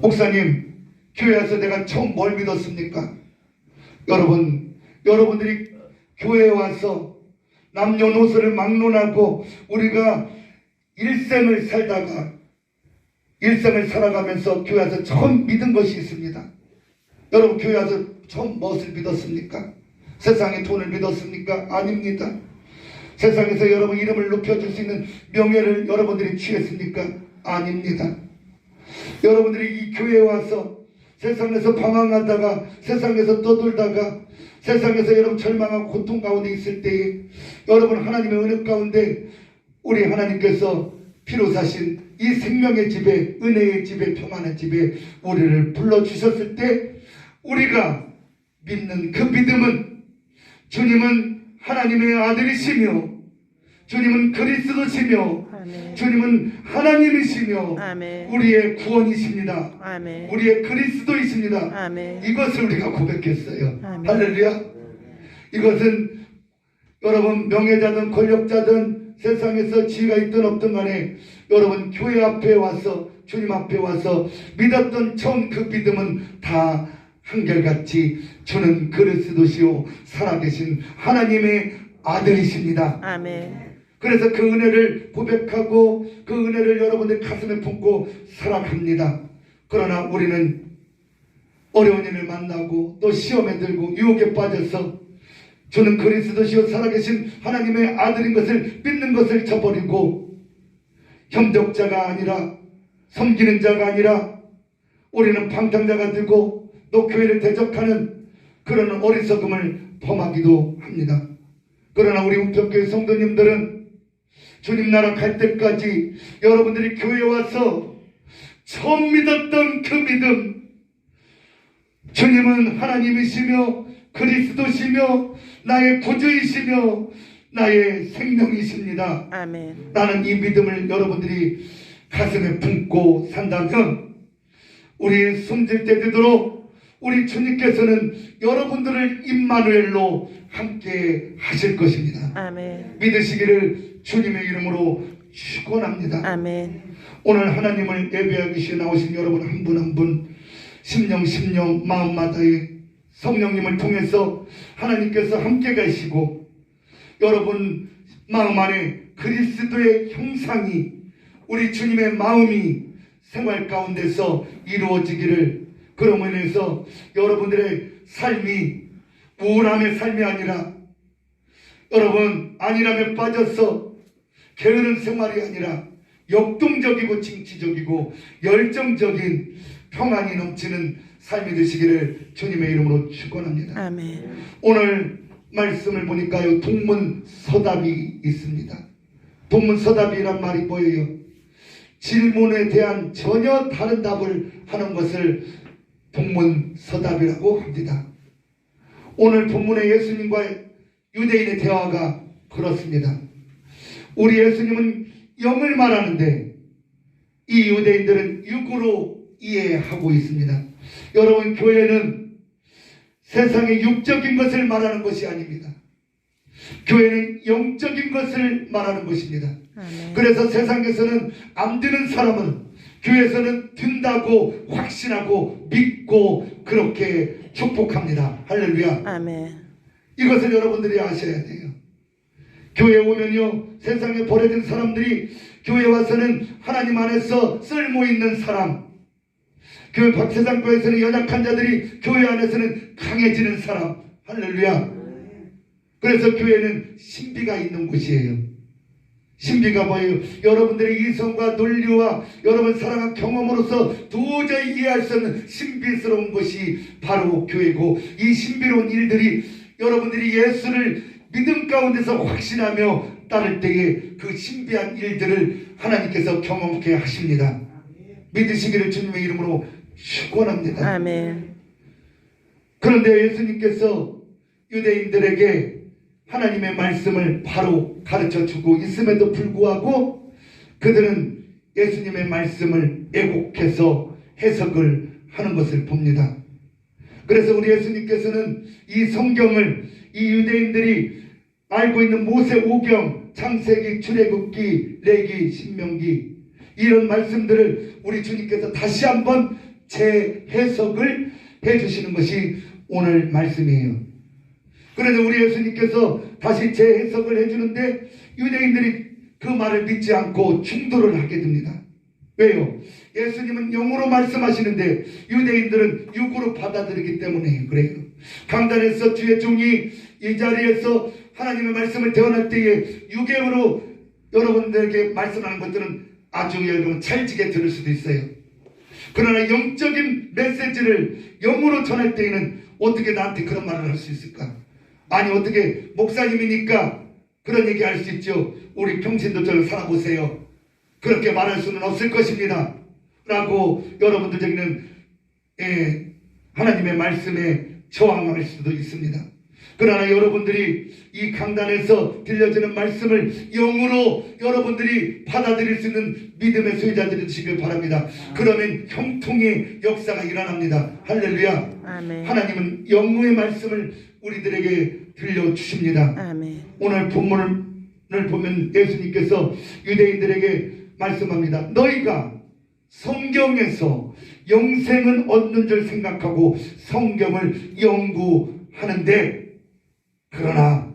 목사님, 교회 와서 내가 처음 뭘 믿었습니까? 여러분, 여러분들이 교회에 와서 남녀노소를 막론하고 우리가 일생을 살다가 일생을 살아가면서 교회 와서 처음 믿은 것이 있습니다. 여러분 교회 와서 처음 무엇을 믿었습니까? 세상의 돈을 믿었습니까? 아닙니다. 세상에서 여러분 이름을 높여줄 수 있는 명예를 여러분들이 취했습니까? 아닙니다. 여러분들이 이 교회에 와서 세상에서 방황하다가 세상에서 떠돌다가 세상에서 여러분 절망하고 고통 가운데 있을 때에 여러분 하나님의 은혜 가운데 우리 하나님께서 피로 사신 이 생명의 집에 은혜의 집에 평안의 집에 우리를 불러주셨을 때 우리가 믿는 그 믿음은 주님은 하나님의 아들이시며 주님은 그리스도시며 아멘. 주님은 하나님이시며 아멘. 우리의 구원이십니다. 아멘. 우리의 그리스도이십니다. 아멘. 이것을 우리가 고백했어요. 아멘. 할렐루야. 이것은 여러분 명예자든 권력자든 세상에서 지위가 있든 없든 간에 여러분 교회 앞에 와서 주님 앞에 와서 믿었던 처음 그 믿음은 다 한결같이 주는 그리스도시요 살아계신 하나님의 아들이십니다. 아멘. 그래서 그 은혜를 고백하고 그 은혜를 여러분들 가슴에 품고 살아갑니다. 그러나 우리는 어려운 일을 만나고 또 시험에 들고 유혹에 빠져서 저는 그리스도시요 살아계신 하나님의 아들인 것을 믿는 것을 저버리고 협력자가 아니라 섬기는 자가 아니라 우리는 방탕자가 되고 또 교회를 대적하는 그런 어리석음을 범하기도 합니다. 그러나 우리 우편교회 성도님들은 주님 나라 갈 때까지 여러분들이 교회에 와서 처음 믿었던 그 믿음 주님은 하나님이시며 그리스도시며 나의 구주이시며 나의 생명이십니다. 아멘. 나는 이 믿음을 여러분들이 가슴에 품고 산다면 우리 숨질 때 되도록 우리 주님께서는 여러분들을 임마누엘로 함께 하실 것입니다. 아멘. 믿으시기를 주님의 이름으로 축원합니다. 아멘. 오늘 하나님을 예배하기 위해 나오신 여러분 한 분 한 분 심령 심령 마음마다의 성령님을 통해서 하나님께서 함께 가시고 여러분 마음 안에 그리스도의 형상이 우리 주님의 마음이 생활 가운데서 이루어지기를 그러므로 인해서 여러분들의 삶이 우울함의 삶이 아니라 여러분 안일함에 빠져서 게으른 생활이 아니라 역동적이고 징치적이고 열정적인 평안이 넘치는 삶이 되시기를 주님의 이름으로 축원합니다. 아멘. 오늘 말씀을 보니까요 동문 서답이 있습니다. 동문 서답이란 말이 뭐예요? 질문에 대한 전혀 다른 답을 하는 것을 동문서답이라고 합니다. 오늘 본문의 예수님과 유대인의 대화가 그렇습니다. 우리 예수님은 영을 말하는데 이 유대인들은 육으로 이해하고 있습니다. 여러분 교회는 세상의 육적인 것을 말하는 것이 아닙니다. 교회는 영적인 것을 말하는 것입니다. 아멘. 그래서 세상에서는 안 되는 사람은 교회에서는 된다고 확신하고 믿고 그렇게 축복합니다. 할렐루야. 아멘. 이것을 여러분들이 아셔야 돼요. 교회 오면요, 세상에 버려진 사람들이 교회 와서는 하나님 안에서 쓸모 있는 사람, 교회 박세상 교회에서는 연약한 자들이 교회 안에서는 강해지는 사람, 할렐루야. 그래서 교회는 신비가 있는 곳이에요. 신비가 뭐예요? 여러분들의 이성과 논리와 여러분 사랑한 경험으로서 도저히 이해할 수 없는 신비스러운 것이 바로 교회고 이 신비로운 일들이 여러분들이 예수를 믿음 가운데서 확신하며 따를 때에 그 신비한 일들을 하나님께서 경험케 하십니다. 믿으시기를 주님의 이름으로 축원합니다. 아멘. 그런데 예수님께서 유대인들에게 하나님의 말씀을 바로 가르쳐 주고 있음에도 불구하고 그들은 예수님의 말씀을 애곡해서 해석을 하는 것을 봅니다. 그래서 우리 예수님께서는 이 성경을 이 유대인들이 알고 있는 모세 오경, 창세기, 출애굽기, 레기, 신명기 이런 말씀들을 우리 주님께서 다시 한번 재해석을 해 주시는 것이 오늘 말씀이에요. 그런데 우리 예수님께서 다시 재해석을 해주는데 유대인들이 그 말을 믿지 않고 충돌을 하게 됩니다. 왜요? 예수님은 영으로 말씀하시는데 유대인들은 육으로 받아들이기 때문에 그래요. 강단에서 주의 종이 이 자리에서 하나님의 말씀을 대언할 때에 유개으로 여러분들에게 말씀하는 것들은 아주 여러분 찰지게 들을 수도 있어요. 그러나 영적인 메시지를 영으로 전할 때에는 어떻게 나한테 그런 말을 할 수 있을까? 아니 어떻게 목사님이니까 그런 얘기 할 수 있죠. 우리 평신도 절 살아보세요. 그렇게 말할 수는 없을 것입니다. 라고 여러분들에게는 예, 하나님의 말씀에 저항할 수도 있습니다. 그러나 여러분들이 이 강단에서 들려지는 말씀을 영으로 여러분들이 받아들일 수 있는 믿음의 소유자들이 되시길 바랍니다. 그러면 형통의 역사가 일어납니다. 할렐루야. 아멘. 하나님은 영의 말씀을 우리들에게 들려주십니다. 아멘. 오늘 본문을 보면 예수님께서 유대인들에게 말씀합니다. 너희가 성경에서 영생을 얻는 줄 생각하고 성경을 연구하는데 그러나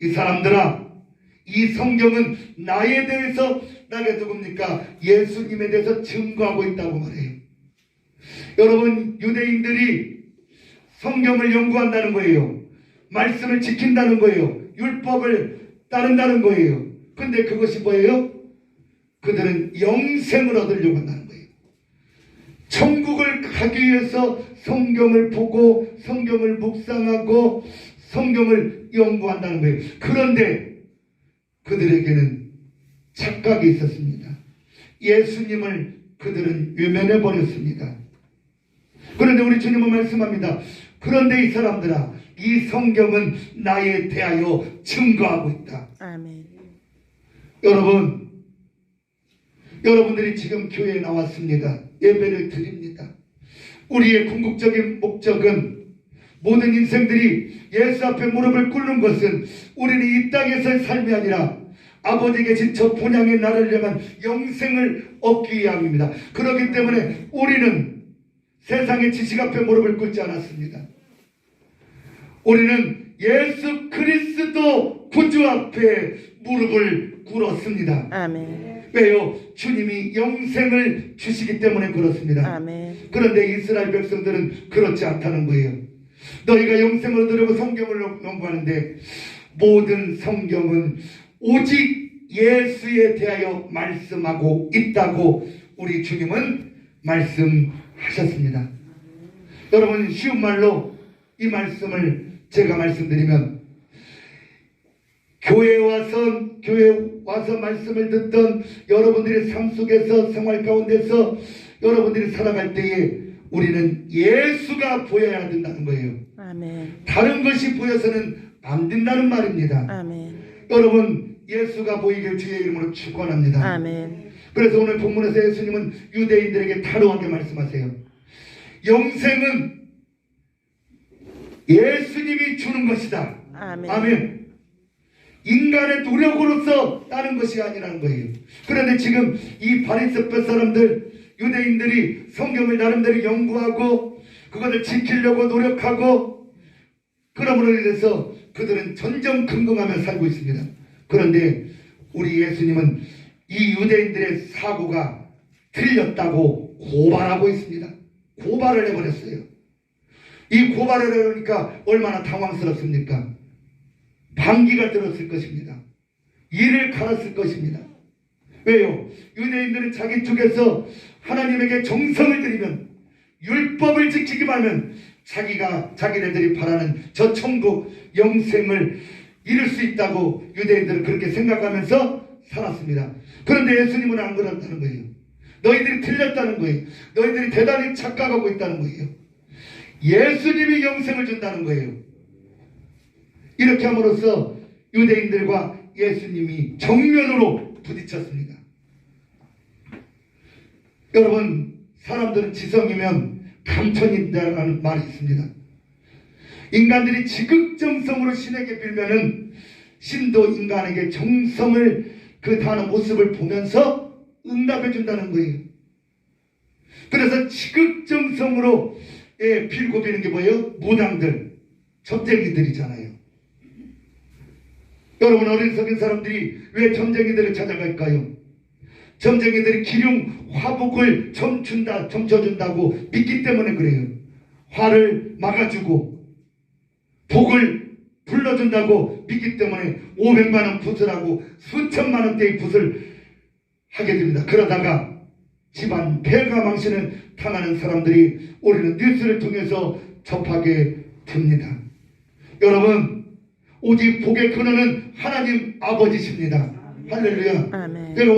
이 사람들아 이 성경은 나에 대해서 나게 누굽니까? 예수님에 대해서 증거하고 있다고 말해요. 여러분 유대인들이 성경을 연구한다는 거예요. 말씀을 지킨다는 거예요. 율법을 따른다는 거예요. 근데 그것이 뭐예요? 그들은 영생을 얻으려고 한다는 거예요. 천국을 가기 위해서 성경을 보고 성경을 묵상하고 성경을 연구한다는 거예요. 그런데 그들에게는 착각이 있었습니다. 예수님을 그들은 외면해 버렸습니다. 그런데 우리 주님은 말씀합니다. 그런데 이 사람들아, 이 성경은 나에 대하여 증거하고 있다. 아멘. 여러분, 여러분들이 지금 교회에 나왔습니다. 예배를 드립니다. 우리의 궁극적인 목적은 모든 인생들이 예수 앞에 무릎을 꿇는 것은 우리는 이 땅에서의 삶이 아니라 아버지에게 진저 본향의 나를 향한 영생을 얻기 위함입니다. 그렇기 때문에 우리는 세상의 지식 앞에 무릎을 꿇지 않았습니다. 우리는 예수 그리스도 구주 앞에 무릎을 꿇었습니다. 아멘. 왜요? 주님이 영생을 주시기 때문에 그렇습니다. 아멘. 그런데 이스라엘 백성들은 그렇지 않다는 거예요. 너희가 영생을 얻으려고 성경을 연구하는데 모든 성경은 오직 예수에 대하여 말씀하고 있다고 우리 주님은 말씀하셨습니다. 여러분 쉬운 말로 이 말씀을 제가 말씀드리면 교회에 와서 교회 와서 말씀을 듣던 여러분들의 삶 속에서 생활 가운데서 여러분들이 살아갈 때에 우리는 예수가 보여야 된다는 거예요. 아멘. 다른 것이 보여서는 안 된다는 말입니다. 아멘. 여러분 예수가 보이길 주의 이름으로 축원합니다. 아멘. 그래서 오늘 본문에서 예수님은 유대인들에게 타로하게 말씀하세요. 영생은 예수님이 주는 것이다. 아멘. 아멘. 인간의 노력으로서 따는 것이 아니라는 거예요. 그런데 지금 이 바리새파 사람들 유대인들이 성경을 나름대로 연구하고 그것을 지키려고 노력하고 그러므로 인해서 그들은 전전긍긍하며 살고 있습니다. 그런데 우리 예수님은 이 유대인들의 사고가 틀렸다고 고발하고 있습니다. 고발을 해버렸어요. 이 고발을 해보니까 얼마나 당황스럽습니까? 반기가 들었을 것입니다. 이를 갈았을 것입니다. 왜요? 유대인들은 자기 쪽에서 하나님에게 정성을 들이면 율법을 지키기만 하면 자기가 자기네들이 바라는 저 천국 영생을 이룰 수 있다고 유대인들은 그렇게 생각하면서 살았습니다. 그런데 예수님은 안 그렇다는 거예요. 너희들이 틀렸다는 거예요. 너희들이 대단히 착각하고 있다는 거예요. 예수님이 영생을 준다는 거예요. 이렇게 함으로써 유대인들과 예수님이 정면으로 부딪혔습니다. 여러분, 사람들은 지성이면 감천이다라는 말이 있습니다. 인간들이 지극정성으로 신에게 빌면은 신도 인간에게 정성을 그 다는 모습을 보면서 응답해 준다는 거예요. 그래서 지극정성으로 예, 빌고 비는 게 뭐예요? 무당들, 점쟁이들이잖아요. 여러분 어리석은 사람들이 왜 점쟁이들을 찾아갈까요? 점쟁이들이 기륭 화복을 점준다, 점쳐준다고 믿기 때문에 그래요. 화를 막아주고 복을 불러준다고 믿기 때문에 500만 원 붓을 하고 수천만 원대의 붓을 하게 됩니다. 그러다가 집안 폐가 망신을 당하는 사람들이 우리는 뉴스를 통해서 접하게 됩니다. 여러분 오직 복의 근원은 하나님 아버지십니다. 할렐루야. 아멘. 오늘